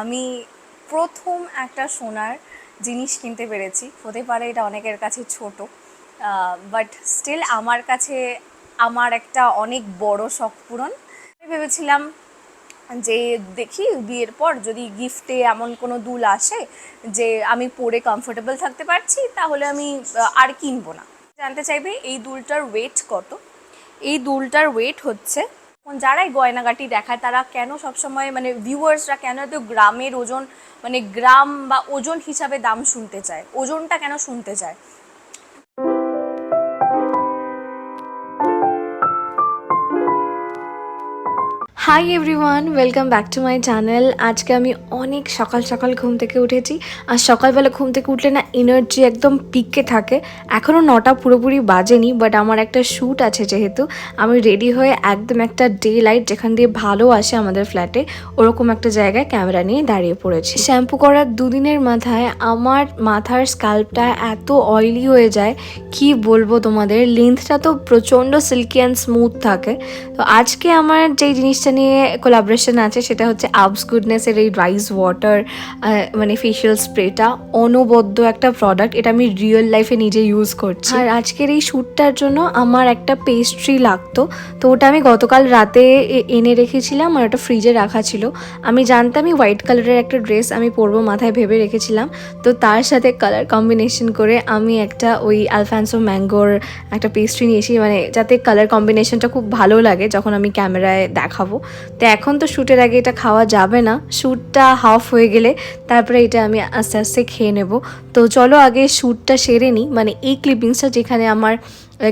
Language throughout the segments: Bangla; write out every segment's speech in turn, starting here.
আমি প্রথম একটা সোনার জিনিস কিনতে পেরেছি। হতে পারে এটা অনেকের কাছে ছোট বাট স্টিল আমার কাছে আমার একটা অনেক বড় শখ পূরণ। ভেবেছিলাম যে দেখি বিয়ের পর যদি গিফটে এমন কোনো দুল আসে যে আমি পরে কমফোর্টেবল থাকতে পারছি, তাহলে আমি আর কিনবো না। জানতে চাইবে এই দুলটার ওয়েট কত? এই দুলটার ওয়েট হচ্ছে যারাই গয়নাগাটি দেখায়, তারা কেন সবসময় মানে ভিউয়ার্সরা কেন এত গ্রামের ওজন মানে গ্রাম বা ওজন হিসাবে দাম শুনতে চায়? ওজনটা কেন শুনতে চায়? Hi everyone welcome back to my channel আজকে আমি অনেক সকাল সকাল ঘুম থেকে উঠেছি। আর সকালবেলা ঘুম থেকে উঠলে না এনার্জি একদম পিকে থাকে। এখনও নটা পুরোপুরি বাজেনি বাট আমার একটা শ্যুট আছে যেহেতু। আমি রেডি হয়ে একদম একটা ডে লাইট যেখান দিয়ে ভালো আসে আমাদের ফ্ল্যাটে ওরকম একটা জায়গায় ক্যামেরা নিয়ে দাঁড়িয়ে পড়েছি। শ্যাম্পু করার দুদিনের মাথায় আমার মাথার স্কাল্পটা এত অয়েলি হয়ে যায়, কি বলব তোমাদের? লেন্থটা তো প্রচণ্ড সিল্কি অ্যান্ড স্মুথ থাকে। তো আজকে আমার যেই জিনিসটা নিয়ে কোলাবরেশন আছে, সেটা হচ্ছে আবস গুডনেসের এই রাইস ওয়াটার মানে ফেশিয়াল স্প্রেটা অনবদ্য একটা প্রোডাক্ট এটা আমি রিয়েল লাইফে নিজে ইউজ করছি। আর আজকের এই শ্যুটটার জন্য আমার একটা পেস্ট্রি লাগতো। তো ওটা আমি গতকাল রাতে এনে রেখেছিলাম আর ওটা ফ্রিজে রাখা ছিল। আমি জানতামই হোয়াইট কালারের একটা ড্রেস আমি পরবো মাথায় ভেবে রেখেছিলাম। তো তার সাথে কালার কম্বিনেশন করে আমি একটা ওই আলফান্সো ম্যাঙ্গোর একটা পেস্ট্রি নিয়েছি মানে যাতে কালার কম্বিনেশনটা খুব ভালো লাগে যখন আমি ক্যামেরায় দেখাবো। তো এখন তো শ্যুটের আগে এটা খাওয়া যাবে না। শ্যুটটা হাফ হয়ে গেলে তারপরে এটা আমি আস্তে আস্তে খেয়ে নেব। তো চলো আগে শ্যুটটা সেরে নিই। মানে এই ক্লিপিংসটা যেখানে আমার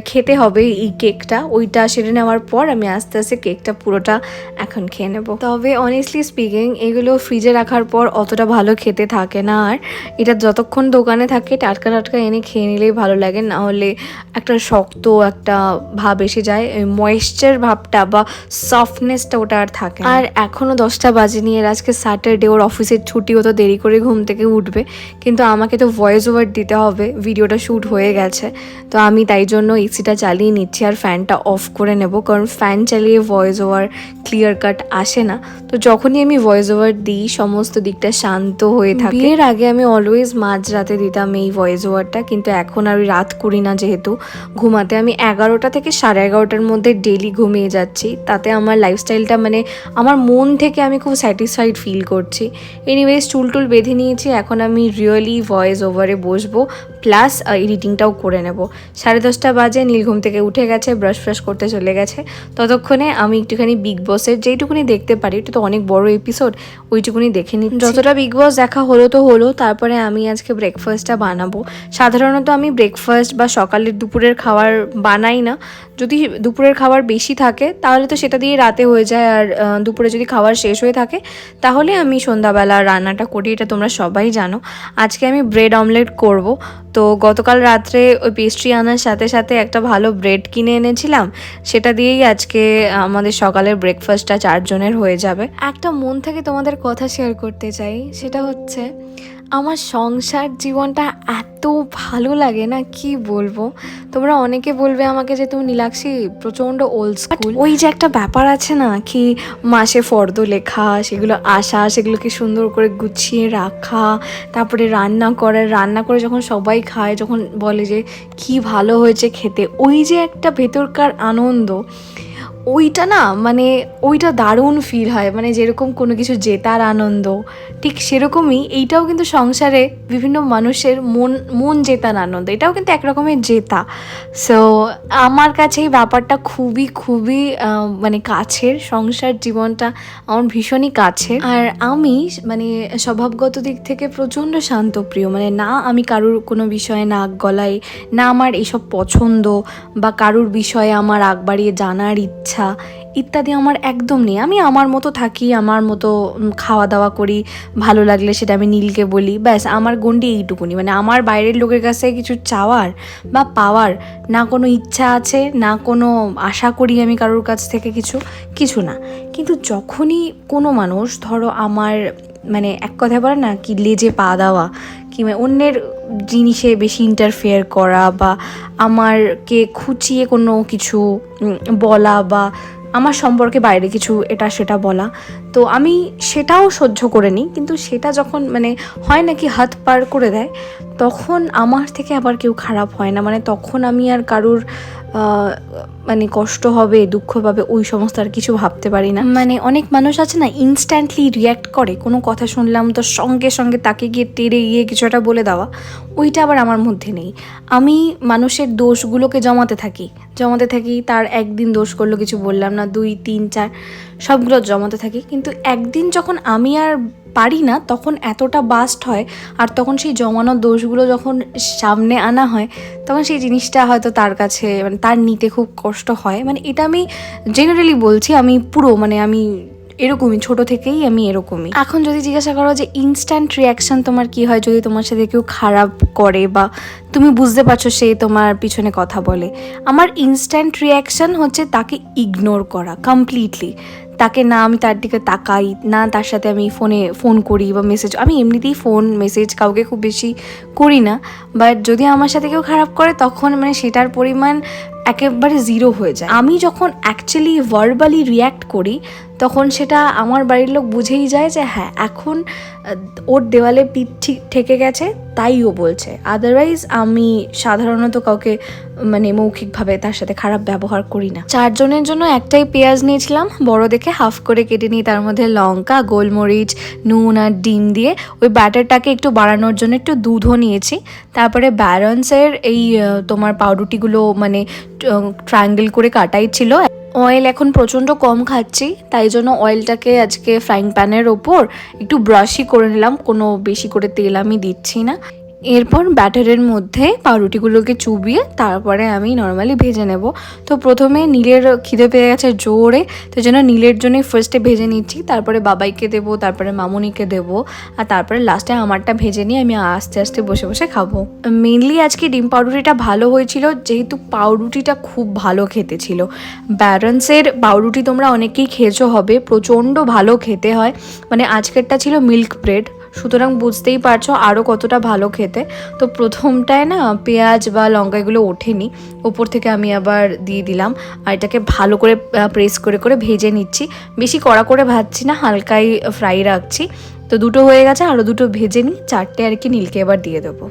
খেতে হবে এই কেকটা। ওইটা সেরে নেওয়ার পর আমি আস্তে আস্তে কেকটা পুরোটা এখন খেয়ে নেব। তবে অনেস্টলি স্পিকিং এগুলো ফ্রিজে রাখার পর অতটা ভালো খেতে থাকে না। আর এটা যতক্ষণ দোকানে থাকে, টাটকা টাটকা এনে খেয়ে নিলেই ভালো লাগে। না হলে একটা শক্ত একটা ভাব এসে যায় ময়েশ্চার ভাবটা বা সফটনেসটা ওটা আর থাকে আর এখনও দশটা বাজেনি, এর আজকে স্যাটারডে ওর অফিসের ছুটি ও তো দেরি করে ঘুম থেকে উঠবে। কিন্তু আমাকে তো ভয়েস ওভার দিতে হবে ভিডিওটা শ্যুট হয়ে গেছে। তো আমি তাই জন্য এসিটা চালিয়ে নিচ্ছি আর ফ্যানটা অফ করে নেব, কারণ ফ্যান চালিয়ে ভয়েস ওভার ক্লিয়ার কাট আসে না। তো যখনই আমি ভয়েস ওভার দিই, সমস্ত দিকটা শান্ত হয়ে থাকে। বিয়ের আগে আমি অলওয়েজ মাঝরাতে দিতাম এই ভয়েস ওভারটা কিন্তু এখন আমি রাত করি না যেহেতু। ঘুমাতে আমি এগারোটা থেকে সাড়ে এগারোটার মধ্যে ডেলি ঘুমিয়ে যাচ্ছি। তাতে আমার লাইফস্টাইলটা মানে আমার মন থেকে আমি খুব স্যাটিসফাইড ফিল করছি। এনিওয়েজ চুল টুল বেঁধে নিয়েছি, এখন আমি রিয়েলি ভয়েস ওভারে বসবো প্লাস এডিটিংটাও করে নেব। সাড়ে দশটা বাজে, নীল ঘুম থেকে উঠে গেছে ব্রাশ ফ্রাশ করতে চলে গেছে। ততক্ষণে আমি একটুখানি বিগ বসের যেইটুকুনি দেখতে পারি এটা তো অনেক বড় এপিসোড ওইটুকুনি দেখে নিই যতটা বিগ বস দেখা হলো তো হলো, তারপরে আমি আজকে ব্রেকফাস্টটা বানাবো। সাধারণত আমি ব্রেকফাস্ট বা সকালের দুপুরের খাবার বানাই না। যদি দুপুরের খাবার বেশি থাকে, তাহলে তো সেটা দিয়ে রাতে হয়ে যায়, আর দুপুরে যদি খাবার শেষ হয়ে থাকে, তাহলে আমি সন্ধ্যাবেলা রান্নাটা করি, এটা তোমরা সবাই জানো। আজকে আমি ব্রেড অমলেট করব। তো গতকাল রাত্রে ওই পেস্ট্রি আনার সাথে সাথে একটা ভালো ব্রেড কিনে এনেছিলাম, সেটা দিয়েই আজকে আমাদের সকালের ব্রেকফাস্টটা চারজনের হয়ে যাবে। একটা মন থেকে তোমাদের কথা শেয়ার করতে চাই, সেটা হচ্ছে আমার সংসার জীবনটা এত ভালো লাগে না কি বলব? তোমরা অনেকে বলবে আমাকে যে তুমি নীলাক্ষী প্রচণ্ড ওল্ড স্কুল ওই যে একটা ব্যাপার আছে না কি মাসে ফর্দ লেখা সেগুলো আসা সেগুলোকে সুন্দর করে গুছিয়ে রাখা তারপরে রান্না করে রান্না করে যখন সবাই খায় যখন বলে যে কি ভালো হয়েছে খেতে ওই যে একটা ভেতরকার আনন্দ ওইটা না মানে ওইটা দারুণ ফিল হয়। মানে যেরকম কোনো কিছু জেতার আনন্দ, ঠিক সেরকমই এইটাও কিন্তু সংসারে বিভিন্ন মানুষের মন মন জেতার আনন্দ। এটাও কিন্তু একরকমের জেতা। সো আমার কাছে এই ব্যাপারটা খুবই খুবই মানে কাছের। সংসার জীবনটা আমার ভীষণই কাছে আর আমি মানে স্বভাবগত দিক থেকে প্রচণ্ড শান্তপ্রিয়। মানে না আমি কারুর কোনো বিষয়ে নাক গলাই না আমার এসব পছন্দ বা কারুর বিষয়ে আমার আগ বাড়িয়ে জানার ইচ্ছা ইত্যাদি আমার একদম নেই। আমি আমার মতো থাকি, আমার মতো খাওয়া দাওয়া করি, ভালো লাগলে সেটা আমি নীলকে বলি। ব্যাস, আমার গন্ডি এইটুকুনি। মানে আমার বাইরের লোকের কাছে কিছু চাওয়ার বা পাওয়ার, না কোনো ইচ্ছা আছে, না কোনো আশা করি আমি কারোর কাছ থেকে কিছু কিছু না। কিন্তু যখনই কোনো মানুষ, ধরো আমার মানে এক কথায় বলে না কি লেজে পা দেওয়া, কিংবা অন্যের জিনিসে বেশি ইন্টারফেয়ার করা বা আমারকে খুঁচিয়ে কোনো কিছু বলা বা আমার সম্পর্কে বাইরে কিছু এটা সেটা বলা। তো আমি সেটাও সহ্য করে নিই, কিন্তু সেটা যখন মানে হয় নাকি হাত পার করে দেয়, তখন আমার থেকে আবার কেউ খারাপ হয় না। মানে তখন আমি আর কারুর মানে কষ্ট হবে, দুঃখ পাবে, ওই সমস্ত আর কিছু ভাবতে পারি না। মানে অনেক মানুষ আছে না ইনস্ট্যান্টলি রিয়্যাক্ট করে, কোনো কথা শুনলাম তো সঙ্গে সঙ্গে তাকে গিয়ে টেরে গিয়ে কিছু একটা বলে দেওয়া, ওইটা আবার আমার মধ্যে নেই। আমি মানুষের দোষগুলোকে জমাতে থাকি জমাতে থাকি, তার একদিন দোষ করল, কিছু বললাম না, দুই, তিন, চার সবগুলো জমাতে থাকি। কিন্তু একদিন যখন আমি আর পারি না, তখন এতটা বাস্ট হয় আর তখন সেই জমানো দোষগুলো যখন সামনে আনা হয়, তখন সেই জিনিসটা হয়তো তার কাছে মানে তার নিতে খুব কষ্ট হয়। মানে এটা আমি জেনারেলি বলছি, আমি পুরো মানে আমি এরকমই, ছোট থেকেই আমি এরকমই। এখন যদি জিজ্ঞাসা করো যে ইনস্ট্যান্ট রিয়াকশন তোমার কি হয় যদি তোমার সাথে কেউ খারাপ করে বা তুমি বুঝতে পারছ সে তোমার পিছনে কথা বলে, আমার ইনস্ট্যান্ট রিয়াকশন হচ্ছে তাকে ইগনোর করা কমপ্লিটলি তাকে না আমি তার দিকে তাকাই, না তার সাথে আমি ফোনে ফোন করি বা মেসেজ আমি এমনিতেই ফোন মেসেজ কাউকে খুব বেশি করি না। বাট যদি আমার সাথে কেউ খারাপ করে, তখন মানে সেটার পরিমাণ একেবারে জিরো হয়ে যায়। আমি যখন অ্যাকচুয়ালি ভার্বালি রিয়্যাক্ট করি, তখন সেটা আমার বাড়ির লোক বুঝেই যায় যে হ্যাঁ এখন ওর দেওয়ালে পিঠ ঠিক গেছে, তাই ও বলছে। আদারওয়াইজ আমি সাধারণত কাউকে মানে মৌখিকভাবে তার সাথে খারাপ ব্যবহার করি না। চারজনের জন্য একটাই পেঁয়াজ নিয়েছিলাম, বড় দেখে হাফ করে কেটে নিই, তার মধ্যে লঙ্কা, গোলমরিচ, নুন আর ডিম দিয়ে। ওই ব্যাটারটাকে একটু বাড়ানোর জন্য একটু দুধও নিয়েছি। তারপরে ব্যারন্সের এই তোমার পাউরুটিগুলো মানে ট্রায়াঙ্গেল করে কাটাই ছিল। অয়েল এখন প্রচণ্ড কম খাচ্ছি, তাই জন্য অয়েলটাকে আজকে ফ্রাইং প্যানের ওপর একটু ব্রাশই করে নিলাম, কোনো বেশি করে তেল আমি দিচ্ছি না। এরপর ব্যাটারের মধ্যে পাউরুটিগুলোকে চুবিয়ে তারপরে আমি নর্মালি ভেজে নেব। তো প্রথমে নীলের খিদে পেয়ে গেছে জোরে, তো জন্য নীলের জন্যই ফার্স্টে ভেজে নিচ্ছি, তারপরে বাবাইকে দেবো, তারপরে মামুনিকে দেবো, আর তারপরে লাস্টে আমারটা ভেজে নিয়ে আমি আস্তে আস্তে বসে বসে খাব। মেনলি আজকে ডিম পাউরুটিটা ভালো হয়েছিল, যেহেতু পাউরুটিটা খুব ভালো খেতে ছিল। ব্যারেন্সের পাউরুটি তোমরা অনেকেই খেয়েছো হবে, প্রচণ্ড ভালো খেতে হয়। মানে আজকেরটা ছিল মিল্ক ব্রেড সুতরাং বুঝতেই পারছ আরও কতটা ভালো খেতে। তো প্রথমটায় না পেঁয়াজ বা লঙ্কা এগুলো ওঠেনি, ওপর থেকে আমি আবার দিয়ে দিলাম। আর এটাকে ভালো করে প্রেস করে করে ভেজে নিচ্ছি। বেশি কড়া করে ভাজছি না, হালকাই ফ্রাই রাখছি। তো দুটো হয়ে গেছে আরও দুটো ভেজে নিই, চারটে আর কি নীলকে এবার দিয়ে দেবো।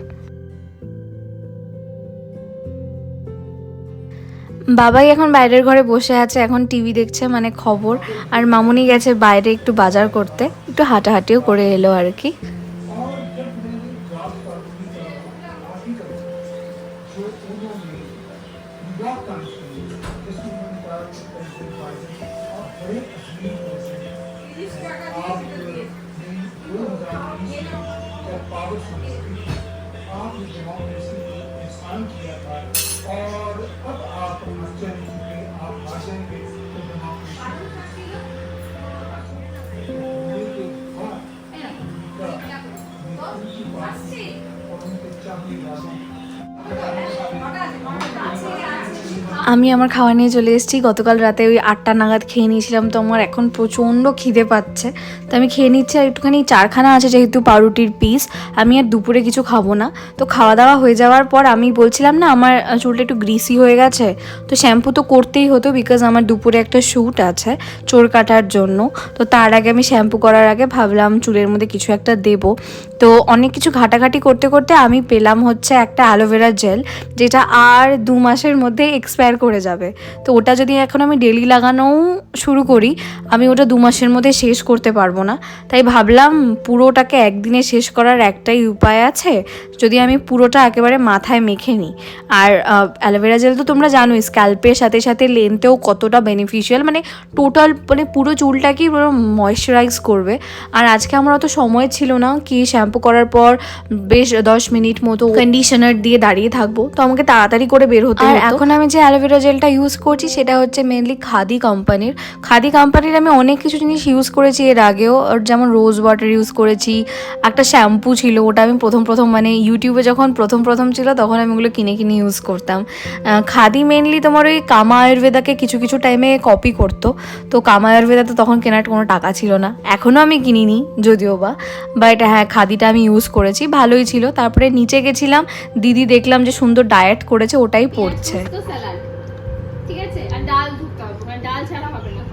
বাবাই এখন বাইরের ঘরে বসে আছে, এখন টিভি দেখছে মানে খবর। আর মামুনি গেছে বাইরে একটু বাজার করতে, একটু হাঁটাহাঁটিও করে এলো আর কি। আমি আমার খাওয়া নিয়ে চলে এসেছি। গতকাল রাতে ওই আটটা নাগাদ খেয়ে নিয়েছিলাম তো আমার এখন প্রচণ্ড খিদে পাচ্ছে। তো আমি খেয়ে নিচ্ছি আর একটুখানি চারখানা আছে যেহেতু পাউরুটির পিস আমি আর দুপুরে কিছু খাব না। তো খাওয়া দাওয়া হয়ে যাওয়ার পর আমি বলছিলাম না, আমার চুলটা একটু গ্রিসি হয়ে গেছে। তো শ্যাম্পু তো করতেই হতো বিকজ আমার দুপুরে একটা শ্যুট আছে চোর কাটার জন্য। তো তার আগে আমি শ্যাম্পু করার আগে ভাবলাম চুলের মধ্যে কিছু একটা দেব। তো অনেক কিছু ঘাটাঘাটি করতে করতে আমি পেলাম হচ্ছে একটা অ্যালোভেরা জেল যেটা আর দু মাসের মধ্যে এক্সপায়ার করে যাবে। তো ওটা যদি এখন আমি ডেলি লাগানোও শুরু করি আমি ওটা দু মাসের মধ্যে শেষ করতে পারব না। তাই ভাবলাম পুরোটাকে একদিনে শেষ করার একটাই উপায় আছে যদি আমি পুরোটা একেবারে মাথায় মেখে নিই। আর অ্যালোভেরা জেল তো তোমরা জানোই স্ক্যাল্পের সাথে সাথে লেন্থেও কতটা বেনিফিশিয়াল মানে টোটাল মানে পুরো চুলটাকেই পুরো ময়শ্চারাইজ করবে। আর আজকে আমার অত সময় ছিল না কি শ্যাম্পু করার পর বেশ দশ মিনিট মতো কন্ডিশনার দিয়ে দাঁড়িয়ে থাকব। তো আমাকে তাড়াতাড়ি করে বের হতে আর এখন আমি যে অ্যালোভেরা জেলটা ইউজ করছি, সেটা হচ্ছে মেনলি খাদি কোম্পানির খাদি কোম্পানির আমি অনেক কিছু জিনিস ইউজ করেছি এর আগেও। যেমন রোজ ওয়াটার ইউজ করেছি, একটা শ্যাম্পু ছিল, ওটা আমি প্রথম প্রথম মানে ইউটিউবে যখন প্রথম প্রথম ছিল, তখন আমি ওগুলো কিনে কিনে ইউজ করতাম। খাদি মেনলি তোমার ওই কামা আয়ুর্বেদাকে কিছু কিছু টাইমে কপি করতো। তো কামা আয়ুর্বেদা তো তখন কেনার কোনো টাকা ছিল না। এখনও আমি কিনিনি, যদিও বা। বাট হ্যাঁ খাদিটা আমি ইউজ করেছি, ভালোই ছিল। তারপরে নিচে গেছিলাম, দিদি দেখলাম যে সুন্দর ডায়েট করেছে, ওটাই পড়ছে তো স্যালাড ঠিক আছে আর ডাল ধুতে হবে মানে ডাল ছাড়া হবে না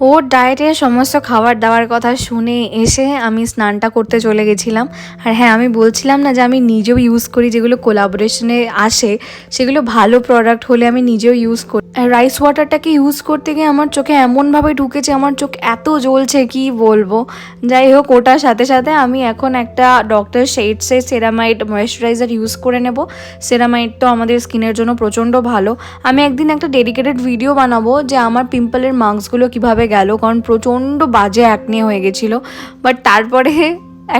ওর ডায়েটে সমস্ত খাবার দাবার কথা শুনে এসে আমি স্নানটা করতে চলে গেছিলাম। আর হ্যাঁ আমি বলছিলাম না যে আমি নিজেও ইউজ করি যেগুলো কোলাবোরেশনে আসে, সেগুলো ভালো প্রোডাক্ট হলে আমি নিজেও ইউজ করি আর রাইস ওয়াটারটাকে ইউজ করতে গিয়ে আমার চোখে এমনভাবে ঢুকেছে, আমার চোখ এত জ্বলছে কি বলব। যাই হোক, ওটার সাথে সাথে আমি এখন একটা ডক্টর শেডসের সেরামাইড ময়েশ্চারাইজার ইউজ করে নেব। সেরামাইড তো আমাদের স্কিনের জন্য প্রচণ্ড ভালো। আমি একদিন একটা ডেডিকেটেড ভিডিও বানাবো যে আমার পিম্পলের মার্কসগুলো কীভাবে গেল কারণ প্রচণ্ড বাজে অ্যাকনে হয়ে গেছিল। বাট তারপরে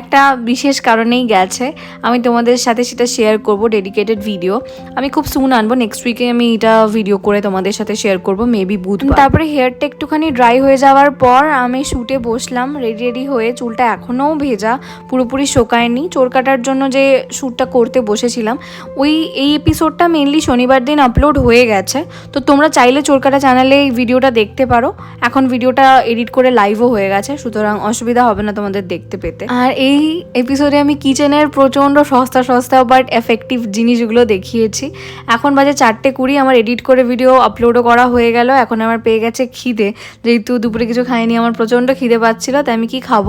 একটা বিশেষ কারণেই গেছে। আমি তোমাদের সাথে সেটা শেয়ার করব ডেডিকেটেড ভিডিও আমি খুব সুন আনব নেক্সট উইকে আমি এটা ভিডিও করে তোমাদের সাথে শেয়ার করব মেবি বুধবার। তারপরে হেয়ারটা একটুখানি ড্রাই হয়ে যাওয়ার পর আমি শুটে বসলাম রেডি রেডি হয়ে চুলটা এখনও ভেজা পুরোপুরি শোকায়নি। চোর কাটার জন্য যে শ্যুটটা করতে বসেছিলাম ওই এই এপিসোডটা মেনলি শনিবার দিন আপলোড হয়ে গেছে। তো তোমরা চাইলে চোরকাটা চ্যানেলে এই ভিডিওটা দেখতে পারো। এখন ভিডিওটা এডিট করে লাইভও হয়ে গেছে সুতরাং অসুবিধা হবে না তোমাদের দেখতে পেতে। আর এই এপিসোডে আমি কিচেনের প্রচণ্ড সস্তা সস্তা বাট এফেক্টিভ জিনিসগুলো দেখিয়েছি। এখন বাজে চারটে কুড়ি, আমার এডিট করে ভিডিও আপলোডও করা হয়ে গেল। এখন আমার পেয়ে গেছে খিদে। যেহেতু দুপুরে কিছু খাইনি, আমার প্রচণ্ড খিদে পাচ্ছিলো, তাই আমি কি খাব?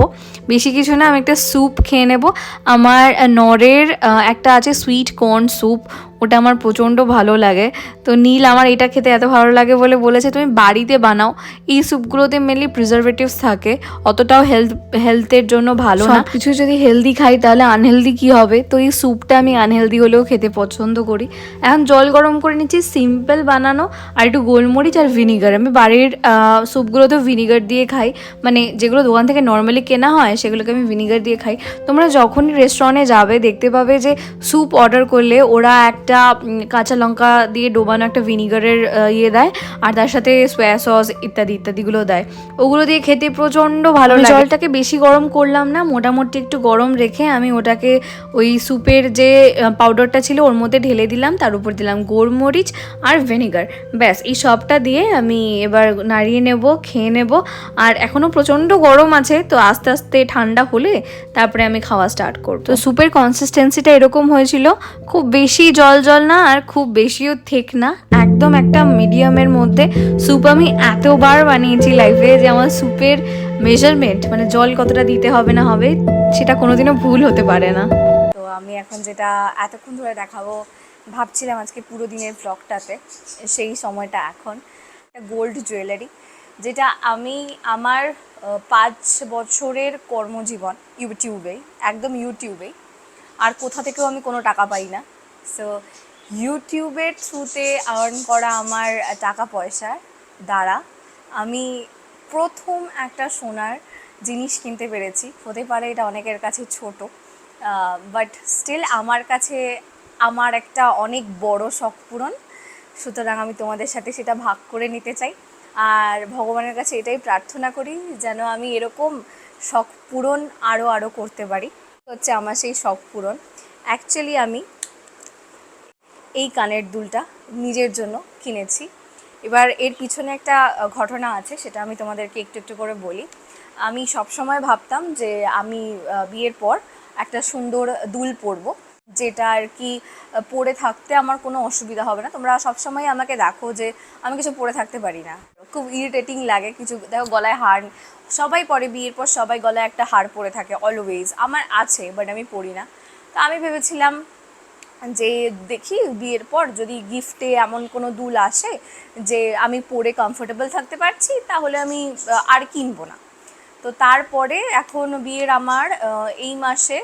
বেশি কিছু না, আমি একটা স্যুপ খেয়ে নেব। আমার নরের একটা আছে সুইট কর্ন স্যুপ ওটা আমার প্রচণ্ড ভালো লাগে। তো নীল আমার এটা খেতে এত ভালো লাগে বলে বলেছে, তুমি বাড়িতে বানাও। এই স্যুপগুলোতে মেনলি প্রিজারভেটিভস থাকে। অতটাও হেলথ হেলথের জন্য ভালো না। কিছু যদি হেলদি খাই তাহলে আনহেলদি কি হবে? তো এই স্যুপটা আমি আনহেলদি হলেও খেতে পছন্দ করি। এখন জল গরম করে নিচ্ছি সিম্পল বানানো আর একটু গোলমরিচ আর ভিনিগার আমি বাড়ির স্যুপগুলোতেও ভিনিগার দিয়ে খাই। মানে যেগুলো দোকান থেকে নর্মালি কেনা হয়, সেগুলোকে আমি ভিনিগার দিয়ে খাই। তোমরা যখনই রেস্টুরেন্টে যাবে, দেখতে পাবে যে স্যুপ অর্ডার করলে ওরা একটা উম, কাঁচা লঙ্কা দিয়ে ডোবানো একটা ভিনিগারের ইয়ে দেয় আর তার সাথে সোয়া সস ইত্যাদি ইত্যাদিগুলো দেয়। ওগুলো দিয়ে খেতে প্রচণ্ড ভালো লাগে। জলটাকে বেশি গরম করলাম না মোটামুটি একটু গরম রেখে আমি ওটাকে ওই স্যুপের যে পাউডারটা ছিল ওর মধ্যে ঢেলে দিলাম তার উপর দিলাম গোলমরিচ আর ভিনিগার ব্যাস এই সবটা দিয়ে আমি এবার নাড়িয়ে নেব খেয়ে নেব। আর এখনও প্রচণ্ড গরম আছে তো আস্তে আস্তে ঠান্ডা হলে তারপরে আমি খাওয়া স্টার্ট করব। তো স্যুপের কনসিস্টেন্সিটা এরকম হয়েছিল খুব বেশি জল জল জল না আর খুব বেশিও থেক না। একদম একটা মিডিয়ামের মধ্যে। স্যুপ আমি এতবার বানিয়েছি লাইফে যে আমার স্যুপের মেজারমেন্ট মানে জল কতটা দিতে হবে না হবে, সেটা কোনোদিনও ভুল হতে পারে না। তো আমি এখন যেটা এতক্ষণ ধরে দেখাবো, ভাবছিলাম আজকে পুরো দিনের ব্লগটাতে সেই সময়টা এখন। গোল্ড জুয়েলারি যেটা আমি আমার পাঁচ বছরের কর্মজীবন ইউটিউবেই, একদম ইউটিউবেই। আর কোথা থেকেও আমি কোনো টাকা পাই না। সো ইউটিউবের থ্রুতে আর্ন করা আমার টাকা পয়সার দ্বারা আমি প্রথম একটা সোনার জিনিস কিনতে পেরেছি। হতে পারে এটা অনেকের কাছে ছোট বাট স্টিল আমার কাছে আমার একটা অনেক বড় শখ পূরণ। সুতরাং আমি তোমাদের সাথে সেটা ভাগ করে নিতে চাই। আর ভগবানের কাছে এটাই প্রার্থনা করি, যেন আমি এরকম শখ পূরণ আরও আরও করতে পারি। হচ্ছে আমার সেই শখ পূরণ। অ্যাকচুয়ালি আমি এই কানের দুলটা নিজের জন্য কিনেছি। এবার এর পিছনে একটা ঘটনা আছে, সেটা আমি তোমাদেরকে একটু একটু করে বলি। আমি সবসময় ভাবতাম যে আমি বিয়ের পর একটা সুন্দর দুল পরবো, যেটা আর কি পরে থাকতে আমার কোনো অসুবিধা হবে না। তোমরা সবসময় আমাকে দেখো যে আমি কিছু পরে থাকতে পারি না। খুব ইরিটেটিং লাগে, কিছু দেখো গলায় হার, সবাই পরে বিয়ের পর সবাই গলায় একটা হার পরে থাকে অলওয়েজ আমার আছে বাট আমি পরি না। তো আমি ভেবেছিলাম যে দেখি বিয়ের পর যদি গিফটে এমন কোনো দুল আসে যে আমি পরে কমফোর্টেবল থাকতে পারছি, তাহলে আমি আর কিনবো না। তো তারপরে এখন বিয়ের আমার এই মাসে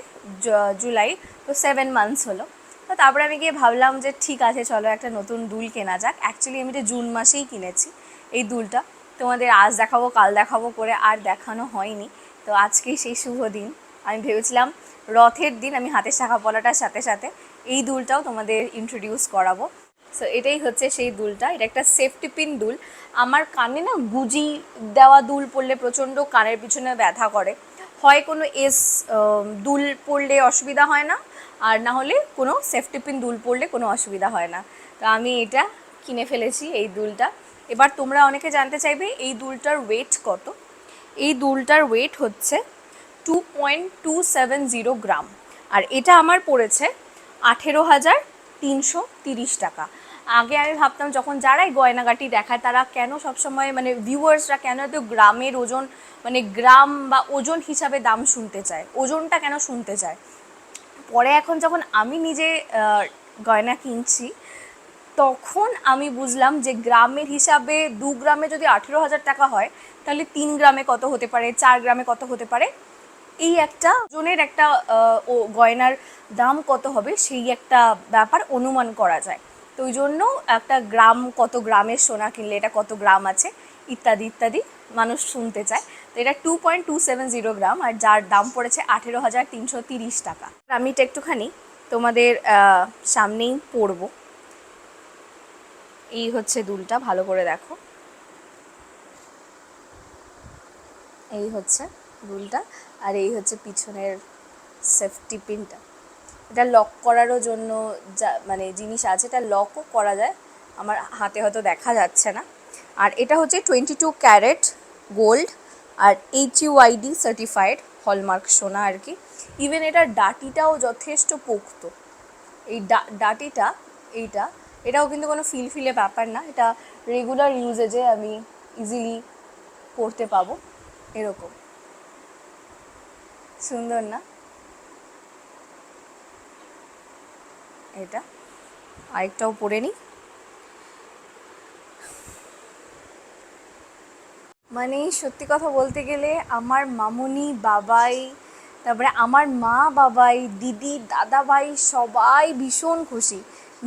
জুলাই, তো সেভেন মান্থস হলো। তো তারপরে আমি গিয়ে ভাবলাম যে ঠিক আছে, চলো একটা নতুন দুল কেনা যাক। অ্যাকচুয়ালি আমি এটা জুন মাসেই কিনেছি এই দুলটা। তোমাদের আজ দেখাবো, কাল দেখাবো করে আর দেখানো হয়নি। তো আজকেই সেই শুভ দিন। আমি ভেবেছিলাম রথের দিন আমি হাতের শাখা পলাটার সাথে সাথে এই দুলটাও তোমাদের ইন্ট্রোডিউস করাবো। সো এটাই হচ্ছে সেই দুলটা। এটা একটা সেফটি পিন দুল। আমার কানে না গুজি দেওয়া দুল পড়লে প্রচণ্ড কানের পিছনে ব্যথা করে। হয় কোনো এস দুল পড়লে অসুবিধা হয় না, আর না হলে কোনো সেফটি পিন দুল পড়লে কোনো অসুবিধা হয় না। তো আমি এটা কিনে ফেলেছি এই দুলটা। এবার তোমরা অনেকে জানতে চাইবে, এই দুলটার ওয়েট কত? এই দুলটার ওয়েট হচ্ছে two point two seven zero gram আর এটা আমার পড়েছে আঠেরো হাজার তিনশো তিরিশ টাকা। আগে আমি ভাবতাম যখন যারাই গয়নাগাটি দেখায়, তারা কেন সবসময় মানে ভিউয়ার্সরা কেন এত গ্রামের ওজন মানে গ্রাম বা ওজন হিসাবে দাম শুনতে চায়? ওজনটা কেন শুনতে চায়? পরে এখন যখন আমি নিজে গয়না কিনছি, তখন আমি বুঝলাম যে গ্রামের হিসাবে দু গ্রামে যদি আঠেরো হাজার টাকা হয়, তাহলে তিন গ্রামে কত হতে পারে, চার গ্রামে কত হতে পারে? এই একটা ওজনের একটা ও গয়নার দাম কত হবে সেই একটা ব্যাপার অনুমান করা যায়। তো ওই জন্য একটা গ্রাম কত গ্রামের সোনা কিনলে, এটা কত গ্রাম আছে, ইত্যাদি ইত্যাদি মানুষ শুনতে চায়। তো এটা two point two seven zero gram আর যার দাম পড়েছে আঠেরো হাজার তিনশো তিরিশ টাকা। আমি এটা একটুখানি তোমাদের সামনেই পরবো এই হচ্ছে দুলটা, ভালো করে দেখো। এই হচ্ছে দুলটা আর এই হচ্ছে পিছনের সেফটি পিনটা এটা লক করারও জন্য যা মানে জিনিস আছে, এটা লকও করা যায়। আমার হাতে হয়তো দেখা যাচ্ছে না। আর এটা হচ্ছে টোয়েন্টি টু ক্যারেট গোল্ড আর এইচ ইউআইডি সার্টিফাইড হলমার্ক সোনা আর কি। ইভেন এটার ডাটিটাও যথেষ্ট পোক্ত। এই ডা- ডাটিটা, এইটা, এটাও কিন্তু কোনো ফিল ফিলে ব্যাপার না। এটা রেগুলার ইউজেজে আমি ইজিলি পড়তে পাবো। এরকম। সুন্দর না? এটা? আরেকটাও পরে নিই মানে সত্যি কথা বলতে গেলে আমার মামুনি, বাবাই, তারপরে আমার মা, বাবাই, দিদি দাদা ভাই সবাই ভীষণ খুশি।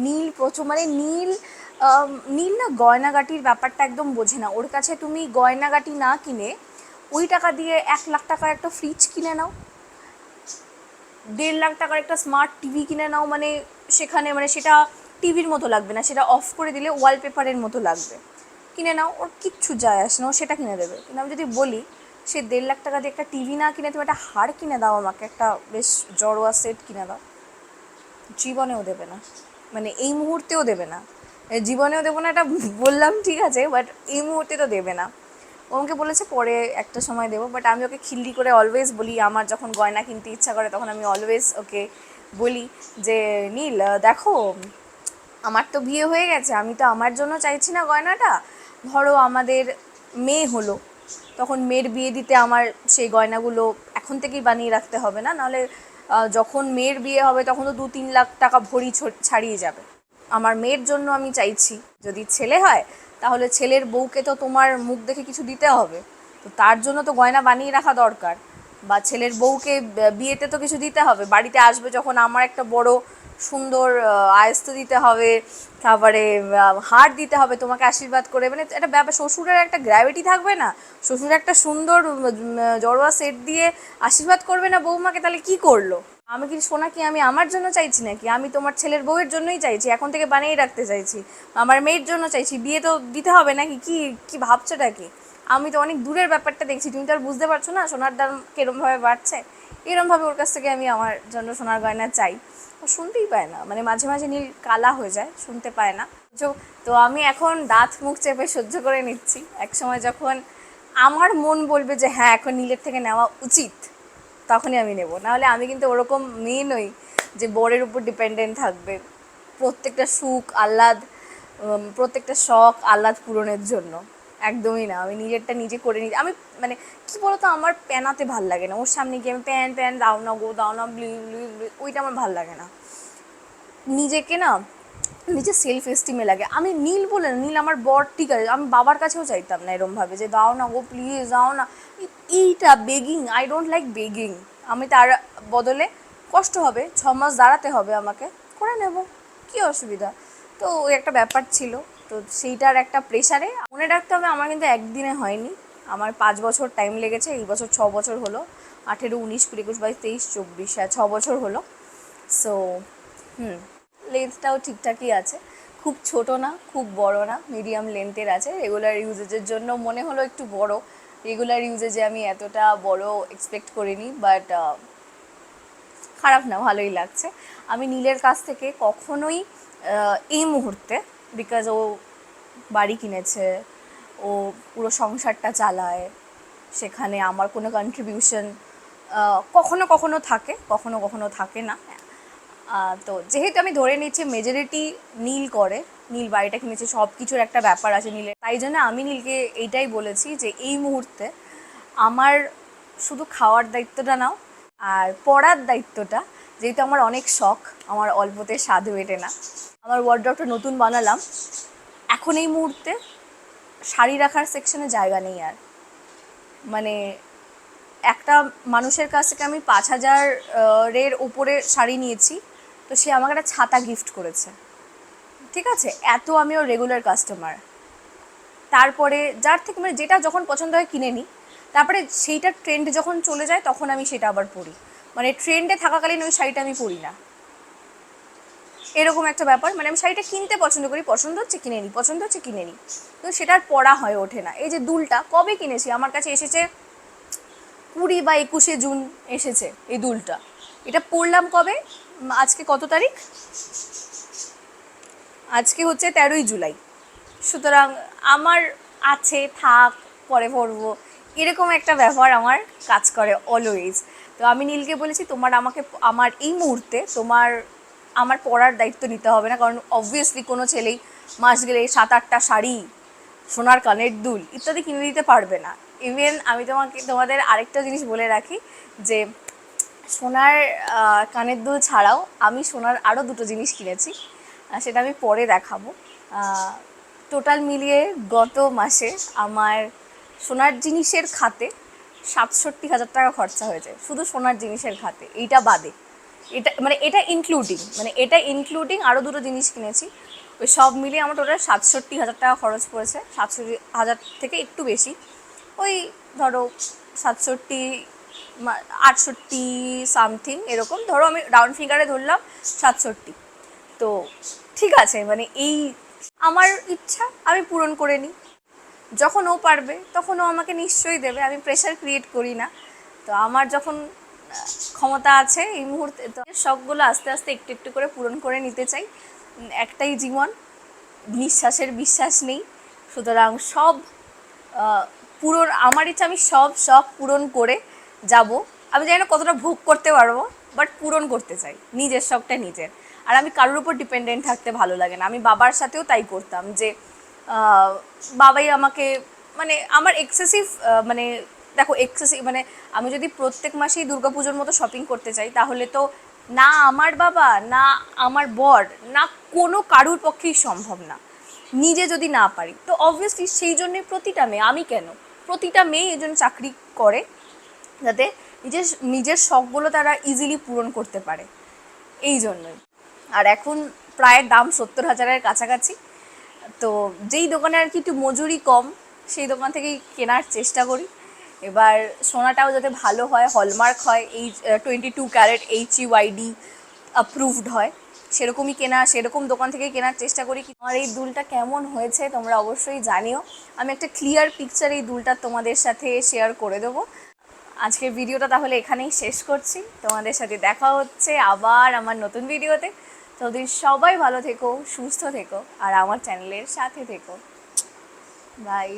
নীল প্রচুর মানে নীল নীল না গয়নাগাটির ব্যাপারটা একদম বোঝে না। ওর কাছে তুমি গয়নাগাটি না কিনে ওই টাকা দিয়ে এক লাখ টাকার একটা ফ্রিজ কিনে নাও। দেড় লাখ টাকার একটা স্মার্ট টিভি কিনে নাও মানে সেখানে মানে সেটা টিভির মতো লাগবে না, সেটা অফ করে দিলে ওয়ালপেপারের মতো লাগবে। কিনে নাও, ওর কিচ্ছু যায় আসে না, ও সেটা কিনে দেবে। কিন্তু আমি যদি বলি, সে দেড় লাখ টাকা দিয়ে একটা টিভি না কিনে, তুমি একটা হার কিনে দাও আমাকে, একটা বেশ জড়োয়া সেট কিনে দাও, জীবনেও দেবে না। মানে এই মুহূর্তেও দেবে না। জীবনেও দেবো না, এটা বললাম ঠিক আছে বাট এই মুহূর্তে তো দেবে না। আমাকে বলেছে, পরে একটা সময় দেবো। বাট আমি ওকে খিল্লি করে অলওয়েজ বলি, আমার যখন গয়না কিনতে ইচ্ছা করে, তখন আমি অলওয়েজ ওকে বলি যে, নীল দেখো, আমার তো বিয়ে হয়ে গেছে, আমি তো আমার জন্য চাইছি না গয়নাটা। ধরো আমাদের মেয়ে হলো, তখন মেয়ের বিয়ে দিতে আমার সেই গয়নাগুলো এখন থেকেই বানিয়ে রাখতে হবে না? নাহলে যখন মেয়ের বিয়ে হবে, তখন তো দু তিন লাখ টাকা ভরি ছাড়িয়ে যাবে। আমার মেয়ের জন্য আমি চাইছি, যদি ছেলে হয় তাহলে ছেলের বউকে তো তোমার মুখ দেখে কিছু দিতে হবে। তো তার জন্য তো গয়না বানিয়ে রাখা দরকার। বা ছেলের বউকে বিয়েতে তো কিছু দিতে হবে। বাড়িতে আসবে যখন আমার একটা বড় সুন্দর আয়স্ত দিতে হবে। তারপরে হার দিতে হবে তোমাকে আশীর্বাদ করে। মানে একটা ব্যাপার, শ্বশুরের একটা গ্র্যাভিটি থাকবে না। শ্বশুর একটা সুন্দর জড়োয়া সেট দিয়ে আশীর্বাদ করবে না বৌমাকে, তাহলে কি করল? আমি কি সোনা কি আমি আমার জন্য চাইছি নাকি? আমি তোমার ছেলের বউয়ের জন্যই চাইছি, এখন থেকে বানিয়ে রাখতে চাইছি। আমার মেয়ের জন্য চাইছি, বিয়ে তো দিতে হবে নাকি? কি কি ভাবছোটা কি? আমি তো অনেক দূরের ব্যাপারটা দেখছি, তুমি তো আর বুঝতে পারছ না সোনার দাম কিরমভাবে বাড়ছে? এরমভাবে ওর কাছ থেকে আমি আমার জন্য সোনার গয়না চাই। ও শুনতেই পায় না মানে মাঝে মাঝে নীল কালা হয়ে যায়, শুনতে পায় না। তো আমি এখন দাঁত মুখ চেপে সহ্য করে নিচ্ছি। এক সময় যখন আমার মন বলবে যে হ্যাঁ এখন নীলের থেকে নেওয়া উচিত তখনই আমি নেব। নাহলে আমি কিন্তু ওরকম মেয়ে নই যে বরের উপর ডিপেন্ডেন্ট থাকবে। প্রত্যেকটা সুখ, আহ্লাদ প্রত্যেকটা শখ, আহ্লাদ পূরণের জন্য। একদমই না। আমি নিজেরটা নিজে করে নিই আমি মানে কী বলতো? আমার প্যানাতে ভালো লাগে না। ওর সামনে গিয়ে আমি প্যান প্যান, দাও না গো, দাও না, ব্লি ব্লি ওইটা আমার ভালো লাগে না। নিজেকে না নিজের সেলফ এস্টিমে লাগে। আমি নীল বলে না, নীল আমার বর ঠিক আছে। আমি বাবার কাছেও চাইতাম না এরমভাবে যে, দাও না গো প্লিজ দাও না। এইটা begging I don't like begging আমি তার বদলে কষ্ট হবে, ছ মাস দাঁড়াতে হবে আমাকে, করে নেব। কী অসুবিধা? তো ওই একটা ব্যাপার ছিল, তো সেইটার একটা প্রেশারে মনে রাখতে হবে আমার কিন্তু একদিনে হয়নি। আমার পাঁচ বছর টাইম লেগেছে, এই বছর ছ বছর হলো, আঠেরো, উনিশ কুড়ি একুশ বাইশ তেইশ, চব্বিশ হ্যাঁ ছ বছর হলো। সো হুম লেন্থটাও ঠিকঠাকই আছে। খুব ছোট না, খুব বড় না মিডিয়াম লেন্থের আছে। রেগুলার ইউজেজের জন্য মনে হলো একটু বড়। রেগুলার ইউজে যে আমি এতটা বড় এক্সপেক্ট করিনি বাট খারাপ না, ভালোই লাগছে। আমি নীলের কাছ থেকে কখনোই এই মুহূর্তে বিকজ ও বাড়ি কিনেছে, ও পুরো সংসারটা চালায়, সেখানে আমার কোনো কন্ট্রিবিউশন কখনো কখনো থাকে, কখনো কখনো থাকে না। তো যেহেতু আমি ধরে নিচ্ছি মেজরিটি নীল করে নীল বাড়িটা কিনেছে সব কিছুর একটা ব্যাপার আছে নীলে তাই জন্য আমি নীলকে এইটাই বলেছি যে এই মুহূর্তে আমার শুধু খাওয়ার দায়িত্বটা নাও আর পড়ার দায়িত্বটা, যেহেতু আমার অনেক শখ, আমার অল্পতে স্বাদ মেটে না, আমার ওয়ার্ড্রপটা নতুন বানালাম। এখন এই মুহূর্তে শাড়ি রাখার সেকশনে জায়গা নেই আর। মানে একটা মানুষের কাছ থেকে আমি পাঁচ হাজার এর ওপরে শাড়ি নিয়েছি, তো সে আমাকে একটা ছাতা গিফট করেছে। ঠিক আছে? এত আমি ওর রেগুলার কাস্টমার তারপরে যার থেকে মানে যেটা যখন পছন্দ হয় কিনে নিই। তারপরে সেইটার ট্রেন্ড যখন চলে যায়, তখন আমি সেটা আবার পরি। মানে ট্রেন্ডে থাকাকালীন ওই শাড়িটা আমি পরি না। এরকম একটা ব্যাপার। মানে আমি শাড়িটা কিনতে পছন্দ করি, পছন্দ হচ্ছে কিনে নিই, পছন্দ হচ্ছে কিনে নিই। তো সেটার পরা হয়ে ওঠে না। এই যে দুলটা, কবে কিনেছি? আমার কাছে এসেছে কুড়ি বা একুশে জুন এসেছে এই দুলটা। এটা পরলাম কবে? আজকে কত তারিখ? আজকে হচ্ছে তেরোই জুলাই। সুতরাং আমার আছে, থাক, পরে পরবো এরকম একটা ব্যাপার আমার কাজ করে অলওয়েজ তো আমি নীলকে বলেছি, তোমার আমাকে, আমার এই মুহূর্তে তোমার, আমার পড়ার দায়িত্ব নিতে হবে না। কারণ অবভিয়াসলি কোনো ছেলেই মাস গেলে সাত, আটটা শাড়ি, সোনার কানের দুল ইত্যাদি কিনে দিতে পারবে না। ইভেন আমি তোমাকে, তোমাদের আরেকটা জিনিস বলে রাখি যে, সোনার কানের দুল ছাড়াও আমি সোনার আরও দুটো জিনিস কিনেছি। সেটা আমি পরে দেখাবো। টোটাল মিলিয়ে গত মাসে আমার সোনার জিনিসের খাতে সাতষট্টি হাজার টাকা খরচা হয়েছে। শুধু সোনার জিনিসের খাতে, এইটা বাদে। এটা মানে এটা ইনক্লুডিং মানে এটা ইনক্লুডিং আরও দুটো জিনিস কিনেছি। ওই সব মিলিয়ে আমার টোটাল সাতষট্টি হাজার টাকা খরচ পড়েছে। সাতষট্টি হাজার থেকে একটু বেশি। ওই ধরো সাতষট্টি আটষট্টি সামথিং এরকম। ধরো আমি রাউন্ড ফিগারে ধরলাম সাতষট্টি। তো ঠিক আছে মানে এই আমার ইচ্ছা আমি পূরণ করে নিই। যখন ও পারবে, তখন ও আমাকে নিশ্চয়ই দেবে, আমি প্রেশার ক্রিয়েট করি না। তো আমার যখন ক্ষমতা আছে এই মুহূর্তে, তো শখগুলো আস্তে আস্তে একটু একটু করে পূরণ করে নিতে চাই। একটাই জীবন, নিঃশ্বাসের বিশ্বাস নেই। সুতরাং সব পূরণ, আমার ইচ্ছা আমি সব শখ পূরণ করে যাব। আমি জানি না কতটা ভোগ করতে পারব বাট পূরণ করতে চাই। নিজের শখটা নিজের। আর আমি কারোর উপর ডিপেন্ডেন্ট থাকতে ভালো লাগে না। আমি বাবার সাথেও তাই করতাম যে বাবাই আমাকে মানে আমার এক্সেসিভ মানে দেখো এক্সেসিভ মানে আমি যদি প্রত্যেক মাসেই দুর্গাপুজোর মতো শপিং করতে চাই, তাহলে তো না আমার বাবা, না আমার বর, না কোনো কারুর পক্ষেই সম্ভব না। নিজে যদি না পারি। তো অবভিয়াসলি সেই জন্যে প্রতিটা মেয়ে, আমি কেন? প্রতিটা মেয়ে এই জন্য চাকরি করে যাতে নিজের নিজের শখগুলো তারা ইজিলি পূরণ করতে পারে। এই জন্যই। আর এখন প্রায় দাম সত্তর হাজারের কাছাকাছি। তো যেই দোকানে আর কি একটু মজুরি কম, সেই দোকান থেকেই কেনার চেষ্টা করি। এবার সোনাটাও যাতে ভালো হয়, হলমার্ক হয়, এই twenty two carat H UID approved হয়, সেরকমই কেনা, সেরকম দোকান থেকেই কেনার চেষ্টা করি আমার এই দুলটা কেমন হয়েছে তোমরা অবশ্যই জানিও। আমি একটা ক্লিয়ার পিকচার এই দুলটা তোমাদের সাথে শেয়ার করে দেবো। আজকের ভিডিওটা তাহলে এখানেই শেষ করছি। তোমাদের সাথে দেখা হচ্ছে আবার আমার নতুন ভিডিওতে ততদিন সবাই ভালো থেকো সুস্থ থেকো আর আমার চ্যানেলের সাথে থেকো। বাই